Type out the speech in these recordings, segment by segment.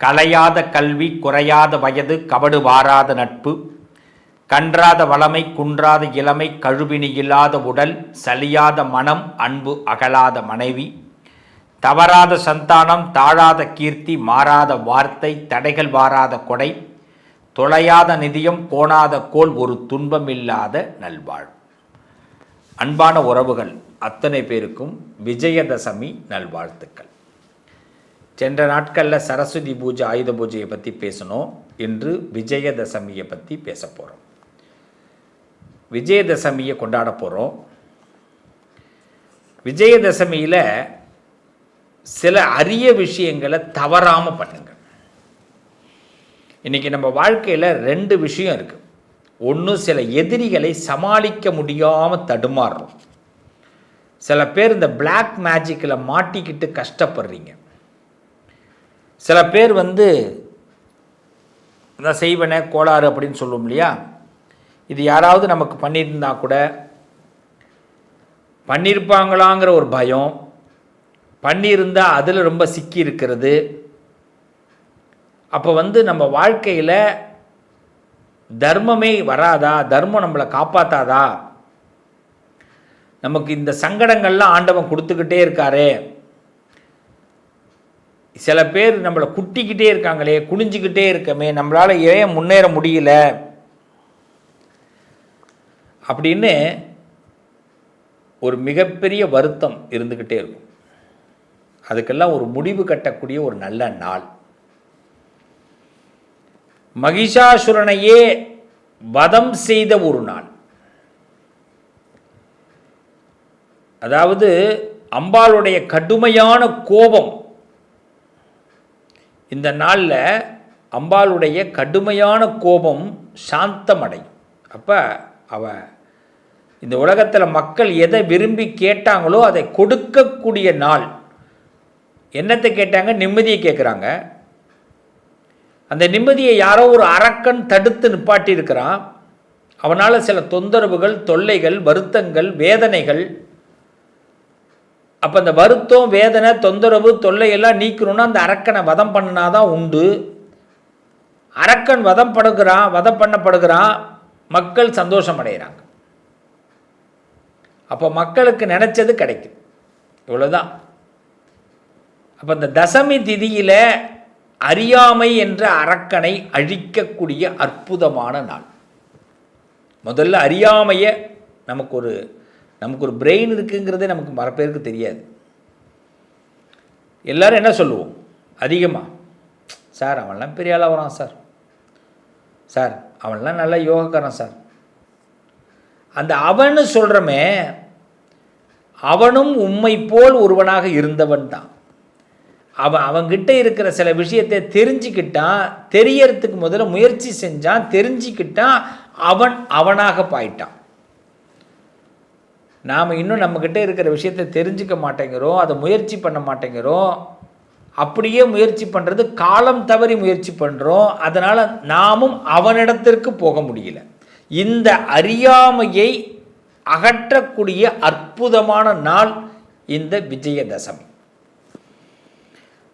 கலையாத கல்வி குறையாத வயது கபடு வாராத நட்பு கன்றாத வளமை குன்றாத இளமை கழுவினி இல்லாத உடல் சலியாத மனம் அன்பு அகலாத மனைவி தவறாத சந்தானம் தாழாத கீர்த்தி மாறாத வார்த்தை தடைகள் வாராத கொடை தொலையாத நிதியம் கோணாத கோல் ஒரு துன்பமில்லாத நல்வாழ் அன்பான உறவுகள் அத்தனை பேருக்கும் விஜயதசமி நல்வாழ்த்துக்கள். சென்ற நாட்களில் சரஸ்வதி பூஜை ஆயுத பூஜையை பற்றி பேசணும். இன்று விஜயதசமியை பற்றி பேச போகிறோம் விஜயதசமியை கொண்டாட போகிறோம் விஜயதசமியில் சில அரிய விஷயங்களை தவறாமல் பண்ணுங்க. இன்றைக்கி நம்ம வாழ்க்கையில் ரெண்டு விஷயம் இருக்குது ஒன்று சில எதிரிகளை சமாளிக்க முடியாமல் தடுமாறுறோம். சில பேர் இந்த பிளாக் மேஜிக்கில் மாட்டிக்கிட்டு கஷ்டப்படுறீங்க. சில பேர் வந்து இந்த செய்வன கோளாறு அப்படின்னு சொல்லுவோம் இல்லையா? இது யாராவது நமக்கு பண்ணியிருந்தா கூட பண்ணியிருப்பாங்களாங்கிற ஒரு பயம். பண்ணியிருந்தால் அதில் ரொம்ப சிக்கி இருக்கிறது. அப்போ வந்து நம்ம வாழ்க்கையில் தர்மமே வராதா? தர்மம் நம்மளை காப்பாற்றாதா நமக்கு இந்த சங்கடங்கள்லாம் ஆண்டவன் கொடுத்துக்கிட்டே இருக்காரே. சில பேர் நம்மளை குட்டிக்கிட்டே இருக்காங்களே குனிஞ்சிக்கிட்டே இருக்கமே நம்மளால் ஏன் முன்னேற முடியல? அப்படின்னு ஒரு மிகப்பெரிய வருத்தம் இருந்துக்கிட்டே இருக்கும். அதுக்கெல்லாம் ஒரு முடிவு கட்டக்கூடிய ஒரு நல்ல நாள். மகிஷாசுரனையே வதம் செய்த ஒரு நாள். அதாவது அம்பாளுடைய கடுமையான கோபம் இந்த நாளில் அம்பாளுடைய கடுமையான கோபம் சாந்தமடையும். அப்போ அவ இந்த உலகத்தில் மக்கள் எதை விரும்பி கேட்டாங்களோ அதை கொடுக்கக்கூடிய நாள். என்னத்தை கேட்டாங்க? நிம்மதியை கேட்குறாங்க அந்த நிம்மதியை யாரோ ஒரு அரக்கன் தடுத்து நிப்பாட்டியிருக்கிறான். அவனால் சில தொந்தரவுகள் தொல்லைகள் வருத்தங்கள் வேதனைகள் அப்போ அந்த வருத்தம் வேதனை தொந்தரவு தொல்லை எல்லாம் நீக்கணும்னா அந்த அரக்கனை வதம் பண்ணினாதான் உண்டு. அரக்கன் வதம் படுகிறான் வதம் பண்ணப்படுகிறான் மக்கள் சந்தோஷம் அடைகிறாங்க அப்போ மக்களுக்கு நினச்சது கிடைக்கும். இவ்வளோதான் அப்போ இந்த தசமி திதியில் அறியாமை என்ற அரக்கனை அழிக்கக்கூடிய அற்புதமான நாள். முதல்ல அறியாமையை நமக்கு ஒரு நமக்கு ஒரு பிரெயின் இருக்குங்கிறதே நமக்கு மர பேருக்கு தெரியாது. எல்லாரும் என்ன சொல்லுவோம்? அதிகமாக சார் அவன்லாம் பெரிய ஆளாக வரான் சார். சார் அவன்லாம் நல்லா யோகக்காரன் சார். அந்த அவன்னு சொல்கிறமே அவனும் உண்மை போல் ஒருவனாக இருந்தவன் தான். அவன் அவன்கிட்ட இருக்கிற சில விஷயத்தை தெரிஞ்சுக்கிட்டான் தெரியறதுக்கு முதல்ல முயற்சி செஞ்சான் தெரிஞ்சுக்கிட்டான் அவன் அவனாக பாயிட்டான். நாம் இன்னும் நம்மக்கிட்ட இருக்கிற விஷயத்தை தெரிஞ்சுக்க மாட்டேங்கிறோம் அதை முயற்சி பண்ண மாட்டேங்கிறோம். அப்படியே முயற்சி பண்ணுறது காலம் தவறி முயற்சி பண்ணுறோம் அதனால் நாமும் அவனிடத்திற்கு போக முடியல. இந்த அறியாமையை அகற்றக்கூடிய அற்புதமான நாள் இந்த விஜயதசமி.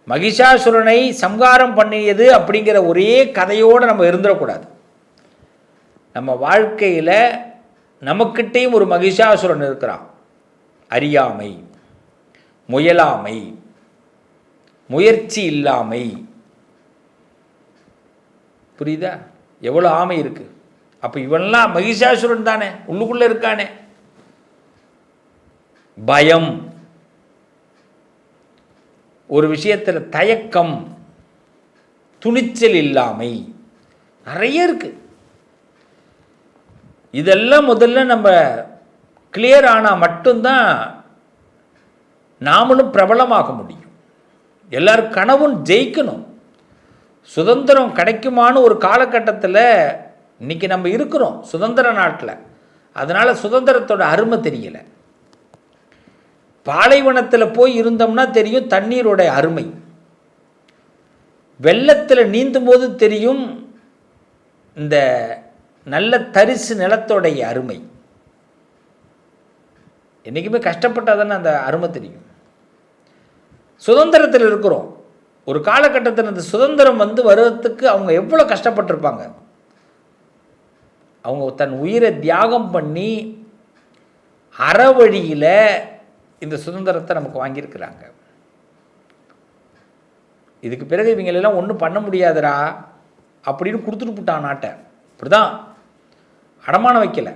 மகிஷாசுரனை சம்காரம் பண்ணியது அப்படிங்கிற ஒரே கதையோடு நம்ம இருந்துடக்கூடாது. நம்ம வாழ்க்கையில் நமக்கிட்டேயும் ஒரு மகிஷாசுரன் இருக்கிறான். அறியாமை முயலாமை முயற்சி இல்லாமை. புரியுதா? எவ்வளோ ஆமை இருக்குது அப்போ இவன்லாம் மகிஷாசுரன் தானே? உள்ளுக்குள்ளே இருக்கானே. பயம். ஒரு விஷயத்தில் தயக்கம் துணிச்சல் இல்லாமை. நிறைய இருக்குது இதெல்லாம் முதல்ல நம்ம கிளியர் ஆனால் மட்டும்தான் நாமளும் பிரபலமாக முடியும். எல்லாரும் கனவும் ஜெயிக்கணும். சுதந்திரம் கிடைக்குமான்னு ஒரு காலகட்டத்தில் இன்றைக்கி நம்ம இருக்கிறோம் சுதந்திர நாட்டில். அதனால் சுதந்திரத்தோட அருமை தெரியலை. பாலைவனத்தில் போய் இருந்தோம்னா தெரியும் தண்ணீரோட அருமை. வெள்ளத்தில் நீந்தும் போது தெரியும் இந்த நல்ல தரிசு நிலத்தோடைய அருமை. என்றைக்குமே கஷ்டப்பட்டால் தானே அந்த அருமை தெரியும். சுதந்திரத்தில் இருக்கிறோம். ஒரு காலகட்டத்தில் அந்த சுதந்திரம் வந்து வர்றதுக்கு அவங்க எவ்வளோ கஷ்டப்பட்டிருப்பாங்க. அவங்க தன் உயிரை தியாகம் பண்ணி அறவழியில் இந்த சுதந்திரத்தை நமக்கு வாங்கியிருக்கிறாங்க. இதுக்கு பிறகு இவங்களெல்லாம் ஒன்றும் பண்ண முடியாதுடா அப்படின்னு கொடுத்துட்டு போட்டான் நாட்டை அப்படிதான் அடமானம் வைக்கல.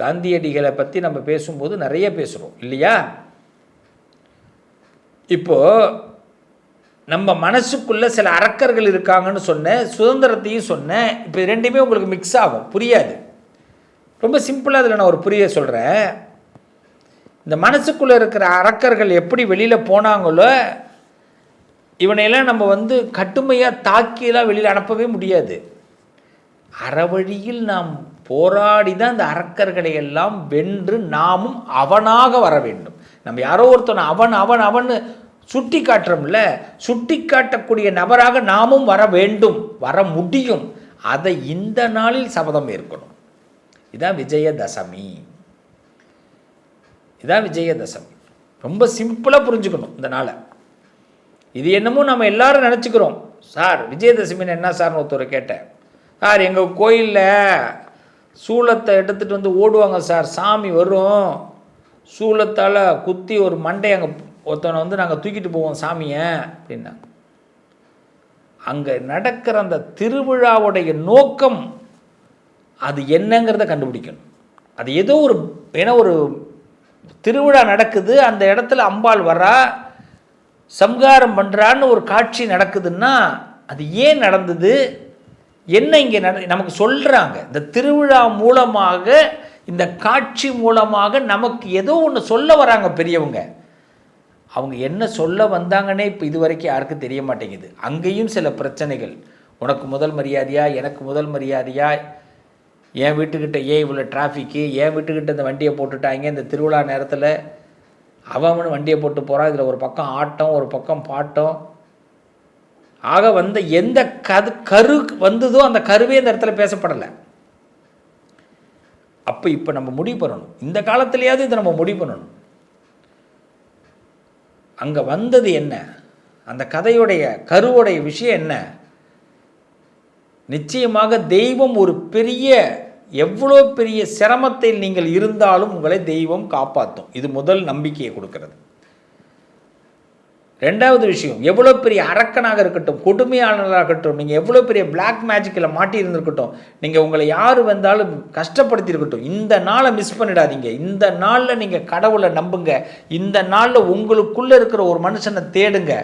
காந்தியடிகளை பற்றி நம்ம பேசும்போது நிறைய பேசுகிறோம் இல்லையா? இப்போ நம்ம மனசுக்குள்ளே சில அரக்கர்கள் இருக்காங்கன்னு சொன்னேன் சுதந்திரத்தையும் சொன்னேன். இப்போ ரெண்டுமே உங்களுக்கு மிக்ஸ் ஆகும் புரியாது? ரொம்ப சிம்பிளாக அதில் நான் ஒரு புரிய சொல்கிறேன் இந்த மனசுக்குள்ளே இருக்கிற அரக்கர்கள் எப்படி வெளியில் போனாங்களோ இவனையெல்லாம் நம்ம வந்து கட்டுமையாக தாக்கியெல்லாம் வெளியில் அனுப்பவே முடியாது. அறவழியில் நாம் போராடி தான் அந்த அரக்கர்களை எல்லாம் வென்று நாமும் அவனாக வர வேண்டும். நம்ம யாரோ ஒருத்தன் அவன் அவன் அவன் சுட்டி காட்டுறோம்ல சுட்டி காட்டக்கூடிய நபராக நாமும் வர வேண்டும் வர முடியும். அதை இந்த நாளில் சபதம் ஏற்கணும். இதான் விஜயதசமி. இதான் விஜயதசமி. ரொம்ப சிம்பிளாக புரிஞ்சுக்கணும் இந்த நாளை. இது என்னமோ நம்ம எல்லாரும் நினச்சிக்கிறோம். சார் விஜயதசமின்னு என்ன சார்னு ஒருத்தர் கேட்டேன். சார் எங்கள் கோயிலில் சூளத்தை எடுத்துகிட்டு வந்து ஓடுவாங்க சார். சாமி வரும். சூளத்தால் குத்தி ஒரு மண்டை அங்கே ஒருத்தனை வந்து நாங்கள் தூக்கிட்டு போவோம் சாமியை அப்படின்னா அங்கே நடக்கிற அந்த திருவிழாவுடைய நோக்கம் அது என்னங்கிறத கண்டுபிடிக்கணும். அது ஏதோ ஒரு ஏன்னா ஒரு திருவிழா நடக்குது. அந்த இடத்துல அம்பாள் வரா சம்காரம் பண்ணுறான்னு ஒரு காட்சி நடக்குதுன்னா அது ஏன் நடந்தது? என்ன இங்கே நட நமக்கு சொல்கிறாங்க இந்த திருவிழா மூலமாக இந்த காட்சி மூலமாக நமக்கு ஏதோ ஒன்று சொல்ல வராங்க பெரியவங்க. அவங்க என்ன சொல்ல வந்தாங்கன்னே இப்போ இது வரைக்கும் யாருக்கும் தெரிய மாட்டேங்குது. அங்கேயும் சில பிரச்சனைகள். உனக்கு முதல் மரியாதையா? எனக்கு முதல் மரியாதையா? என் வீட்டுக்கிட்ட ஏன் இவ்வளோ டிராஃபிக்கு என் வீட்டுக்கிட்ட இந்த வண்டியை போட்டுட்டாங்க. இந்த திருவிழா நேரத்தில் அவன் வண்டியை போட்டு போகிறான் இதில் ஒரு பக்கம் ஆட்டம் ஒரு பக்கம் பாட்டம். ஆக வந்த எந்த கது கரு வந்ததோ அந்த கருவே இந்த இடத்துல பேசப்படலை. அப்போ இப்போ நம்ம முடிவு பண்ணணும். இந்த காலத்துலேயாவது இதை நம்ம முடிவு பண்ணணும். அங்கே வந்தது என்ன? அந்த கதையுடைய கருவுடைய விஷயம் என்ன? நிச்சயமாக தெய்வம் ஒரு பெரிய எவ்வளோ பெரிய சிரமத்தில் நீங்கள் இருந்தாலும் உங்களை தெய்வம் காப்பாற்றும் இது முதல் நம்பிக்கையை கொடுக்கிறது. ரெண்டாவது விஷயம் எவ்வளோ பெரிய அரக்கனாக இருக்கட்டும் கொடுமையாளராக இருக்கட்டும் நீங்கள் எவ்வளோ பெரிய பிளாக் மேஜிக்கில் மாட்டி இருந்திருக்கட்டும் நீங்கள் உங்களை யார் வந்தாலும் கஷ்டப்படுத்தி இருக்கட்டும் இந்த நாளை மிஸ் பண்ணிடாதீங்க. இந்த நாளில் நீங்கள் கடவுளை நம்புங்க. இந்த நாளில் உங்களுக்குள்ளே இருக்கிற ஒரு மனுஷனை தேடுங்க.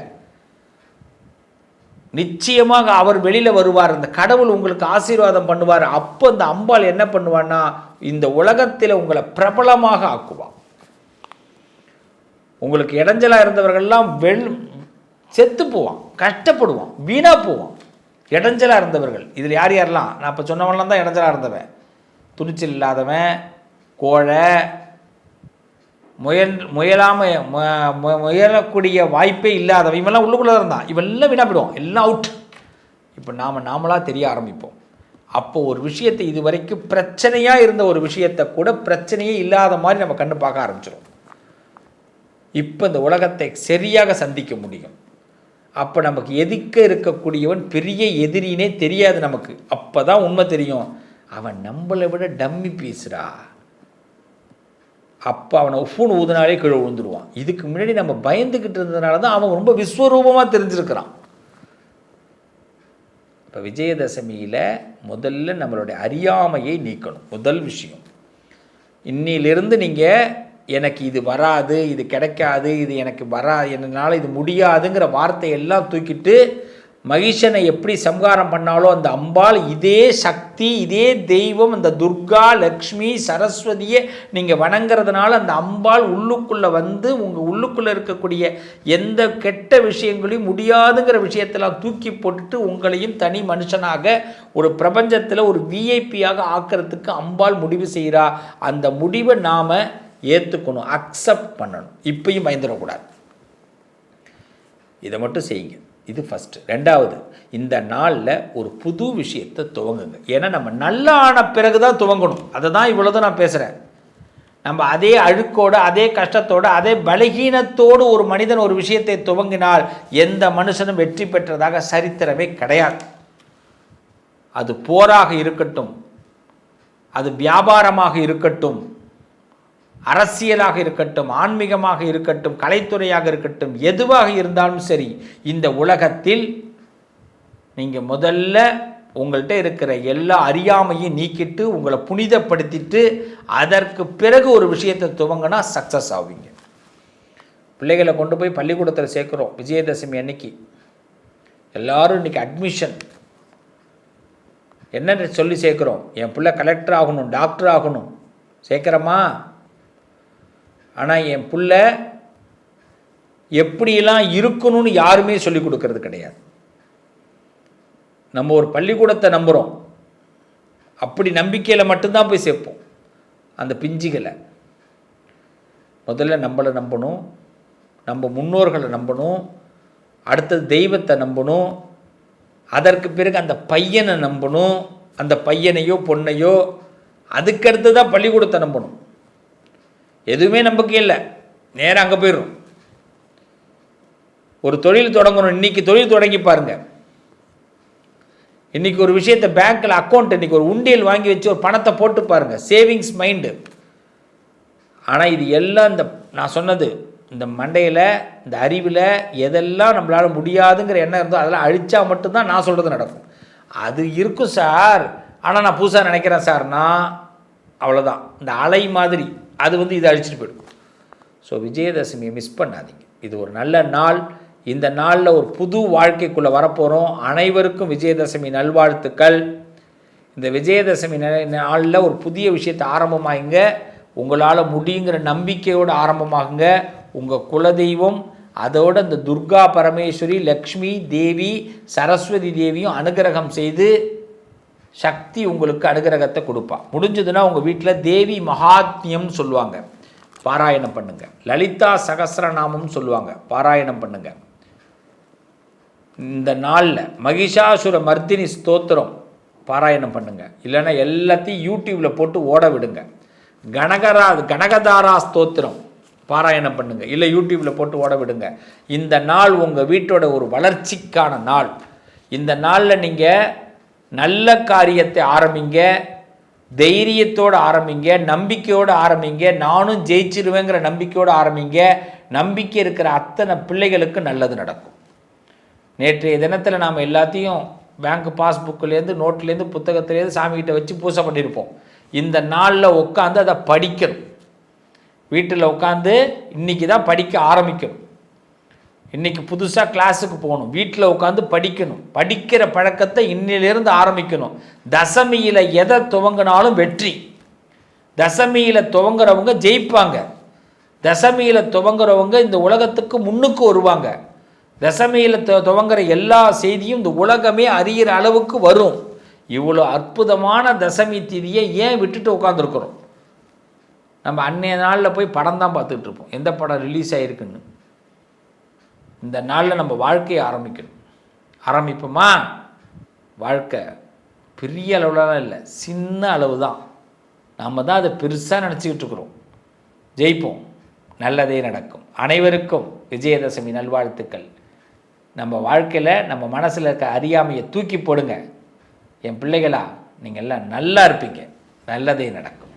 நிச்சயமாக அவர் வெளியில் வருவார். அந்த கடவுள் உங்களுக்கு ஆசீர்வாதம் பண்ணுவார். அப்போ இந்த அம்பாள் என்ன பண்ணுவான்னா இந்த உலகத்தில் உங்களை பிரபலமாக ஆக்குவான் உங்களுக்கு இடைஞ்சலாக இருந்தவர்கள்லாம் வெள் செத்து போவான் கஷ்டப்படுவான் வீணாக போவான். இடைஞ்சலாக இருந்தவர்கள். இதில் யார் யாரெல்லாம்? நான் இப்போ சொன்னவன்லாம் தான் இடைஞ்சலாக இருந்தவன். துணிச்சல் இல்லாதவன் கோழை முயல் முயலாம முயலக்கூடிய வாய்ப்பே இல்லாதவன் இவெல்லாம் உள்ளுக்குள்ளே இருந்தான். இவெல்லாம் வீணாக போயிடுவான். எல்லாம் அவுட் இப்போ நாம் நாமளாக தெரிய ஆரம்பிப்போம். அப்போ ஒரு விஷயத்தை இது வரைக்கும் பிரச்சனையாக இருந்த ஒரு விஷயத்தை கூட பிரச்சனையே இல்லாத மாதிரி நம்ம கண்ணு பார்க்க ஆரம்பிச்சிடும் இப்போ இந்த உலகத்தை சரியாக சந்திக்க முடியும். அப்போ நமக்கு எதிர்க்க இருக்கக்கூடியவன் பெரிய எதிரினே தெரியாது நமக்கு. அப்போ தான் உண்மை தெரியும். அவன் நம்மளை விட டம்மி பீஸ்டா. அப்போ அவனை உப்புன்னு ஊதுனாலே கீழே விழுந்துருவான் இதுக்கு முன்னாடி நம்ம பயந்துக்கிட்டு இருந்ததுனால தான் அவன் ரொம்ப விஸ்வரூபமாக தெரிஞ்சிருக்கிறான். இப்போ விஜயதசமியில் முதல்ல நம்மளுடைய அறியாமையை நீக்கணும். முதல் விஷயம். இன்னிலிருந்து நீங்கள் எனக்கு இது வராது இது கிடைக்காது இது எனக்கு வரா என்னால் இது முடியாதுங்கிற வார்த்தையெல்லாம் தூக்கிட்டு மகிஷனை எப்படி சம்ஹாரம் பண்ணாலோ அந்த அம்பாள் இதே சக்தி இதே தெய்வம் அந்த துர்கா லக்ஷ்மி சரஸ்வதியை நீங்கள் வணங்குறதுனால அந்த அம்பாள் உள்ளுக்குள்ளே வந்து உங்கள் உள்ளுக்குள்ளே இருக்கக்கூடிய எந்த கெட்ட விஷயங்களையும் முடியாதுங்கிற விஷயத்தெல்லாம் தூக்கி போட்டுட்டு உங்களையும் தனி மனுஷனாக ஒரு பிரபஞ்சத்தில் ஒரு விஐபியாக ஆக்கிறதுக்கு அம்பாள் முடிவு செய்கிறா அந்த முடிவை நாம் ஏற்றுக்கணும் அக்செப்ட் பண்ணணும். இப்பயும் பயந்துடக்கூடாது. இதை மட்டும் செய்யுங்க. இது ஃபஸ்ட்டு ரெண்டாவது இந்த நாளில் ஒரு புது விஷயத்தை துவங்குங்க. ஏன்னா நம்ம நல்லா ஆன பிறகு தான் துவங்கணும். அதை தான் இவ்வளோதான் நான் பேசுகிறேன் நம்ம அதே அழுக்கோடு அதே கஷ்டத்தோடு அதே பலகீனத்தோடு ஒரு மனிதன் ஒரு விஷயத்தை துவங்கினால் எந்த மனுஷனும் வெற்றி பெற்றதாக சரித்திரமே கிடையாது. அது போராக இருக்கட்டும். அது வியாபாரமாக இருக்கட்டும். அரசியலாக இருக்கட்டும் ஆன்மீகமாக இருக்கட்டும் கலைத்துறையாக இருக்கட்டும் எதுவாக இருந்தாலும் சரி இந்த உலகத்தில் நீங்கள் முதல்ல உங்கள்கிட்ட இருக்கிற எல்லா அறியாமையும் நீக்கிட்டு உங்களை புனிதப்படுத்திட்டு அதற்கு பிறகு ஒரு விஷயத்தை துவங்கினா சக்ஸஸ் ஆவீங்க. பிள்ளைகளை கொண்டு போய் பள்ளிக்கூடத்தில் சேர்க்குறோம் விஜயதசமி அன்னைக்கு. எல்லாரும் இன்னைக்கு அட்மிஷன் என்னென்னு சொல்லி சேர்க்குறோம். என் பிள்ளை கலெக்டர் ஆகணும் டாக்டர் ஆகணும். சேர்க்குறோமா ஆனால் என் புள்ள எப்படியெல்லாம் இருக்கணும்னு யாருமே சொல்லிக் கொடுக்கறது கிடையாது. நம்ம ஒரு பள்ளிக்கூடத்தை நம்புகிறோம் அப்படி நம்பிக்கையில் மட்டும்தான் போய் சேர்ப்போம். அந்த பிஞ்சுகளை. முதல்ல நம்மளை நம்பணும். நம்ம முன்னோர்களை நம்பணும். அடுத்தது தெய்வத்தை நம்பணும். அதற்கு பிறகு அந்த பையனை நம்பணும். அந்த பையனையோ பொண்ணையோ அதுக்கடுத்து தான் பள்ளிக்கூடத்தை நம்பணும். எதுவுமே நம்பிக்கை இல்லை. நேராக அங்கே போயிடும் ஒரு தொழில் தொடங்கணும். இன்னைக்கு தொழில் தொடங்கி பாருங்க. இன்னைக்கு ஒரு விஷயத்தை பேங்க்கில் அக்கௌண்ட் இன்னைக்கு ஒரு உண்டியல் வாங்கி வச்சு ஒரு பணத்தை போட்டு பாருங்க. சேவிங்ஸ் மைண்டு ஆனால் இது எல்லாம் இந்த நான் சொன்னது இந்த மண்டையில் இந்த அறிவில் எதெல்லாம் நம்மளால் முடியாதுங்கிற எண்ணம் இருந்தோ அதெல்லாம் அழிச்சா மட்டும்தான் நான் சொல்கிறது நடக்கும். அது இருக்கும் சார். ஆனால் நான் புதுசாக நினைக்கிறேன் சார்னா அவ்வளோதான் இந்த அலை மாதிரி. அது வந்து இதை அழிச்சிட்டு போயிடும். ஸோ விஜயதசமியை மிஸ் பண்ணாதீங்க. இது ஒரு நல்ல நாள். இந்த நாளில் ஒரு புது வாழ்க்கைக்குள்ளே வரப்போகிறோம் அனைவருக்கும் விஜயதசமி நல்வாழ்த்துக்கள். இந்த விஜயதசமி ந- நாளில் ஒரு புதிய விஷயத்தை ஆரம்பமாகுங்க. உங்களால் முடியுங்கிற நம்பிக்கையோடு ஆரம்பமாகுங்க. உங்கள் குலதெய்வம் அதோடு இந்த துர்கா பரமேஸ்வரி லக்ஷ்மி தேவி சரஸ்வதி தேவியும் அனுகிரகம் செய்து சக்தி உங்களுக்கு அனுகிரகத்தை கொடுப்பா. முடிஞ்சதுன்னா உங்கள் வீட்டில் தேவி மகாத்மியம் சொல்லுவாங்க. பாராயணம் பண்ணுங்க. லலிதா சகஸ்ரநாமம் சொல்லுவாங்க. பாராயணம் பண்ணுங்க. இந்த நாளில் மகிஷாசுர மர்தினி ஸ்தோத்திரம் பாராயணம் பண்ணுங்க. இல்லைன்னா எல்லாத்தையும் யூடியூப்பில் போட்டு ஓட விடுங்க. கனகரா கனகதாரா ஸ்தோத்திரம் பாராயணம் பண்ணுங்க. இல்லை யூடியூப்பில் போட்டு ஓட விடுங்க. இந்த நாள் உங்கள் வீட்டோட ஒரு வளர்ச்சிக்கான நாள். இந்த நாளில் நீங்கள் நல்ல காரியத்தை ஆரம்பிங்க தைரியத்தோடு ஆரம்பிங்க நம்பிக்கையோடு ஆரம்பிங்க நானும் ஜெயிச்சிருவேங்கிற நம்பிக்கையோடு ஆரம்பிங்க நம்பிக்கை இருக்கிற அத்தனை பிள்ளைகளுக்கு நல்லது நடக்கும். நேற்றைய தினத்தில் நாம் எல்லாத்தையும் பேங்க் பாஸ்புக்லேருந்து நோட்லேருந்து புத்தகத்துலேருந்து சாமிகிட்ட வச்சு பூசை பண்ணியிருப்போம். இந்த நாளில் உட்காந்து அதை படிக்கணும். வீட்டில் உட்காந்து இன்னைக்கு தான் படிக்க ஆரம்பிக்கணும். இன்றைக்கி புதுசாக கிளாஸுக்கு போகணும். வீட்டில் உட்காந்து படிக்கணும். படிக்கிற பழக்கத்தை இன்னிலிருந்து ஆரம்பிக்கணும். தசமியில் எதை துவங்கினாலும் வெற்றி. தசமியில் துவங்குறவங்க ஜெயிப்பாங்க. தசமியில் துவங்குறவங்க இந்த உலகத்துக்கு முன்னுக்கு வருவாங்க. தசமியில் து துவங்குற எல்லா செய்தியும் இந்த உலகமே அறிகிற அளவுக்கு வரும். இவ்வளோ அற்புதமான தசமி திதியை ஏன் விட்டுட்டு உட்காந்துருக்குறோம் நம்ம அன்னைய நாளில் போய் படம் தான் பார்த்துட்ருப்போம் எந்த படம் ரிலீஸ் ஆகிருக்குன்னு இந்த நாளில் நம்ம வாழ்க்கையை ஆரம்பிக்கணும். ஆரம்பிப்போமா? வாழ்க்கை பெரிய அளவுலலாம் இல்லை சின்ன அளவு தான் நாம் தான் அதை பெருசாக நினச்சிக்கிட்டு இருக்கிறோம். ஜெயிப்போம். நல்லதே நடக்கும். அனைவருக்கும் விஜயதசமி நல்வாழ்த்துக்கள். நம்ம வாழ்க்கையில் நம்ம மனசில் இருக்க அறியாமையை தூக்கி போடுங்க. என் பிள்ளைகளா நீங்கள் எல்லாம் நல்லா இருப்பீங்க. நல்லதே நடக்கும்.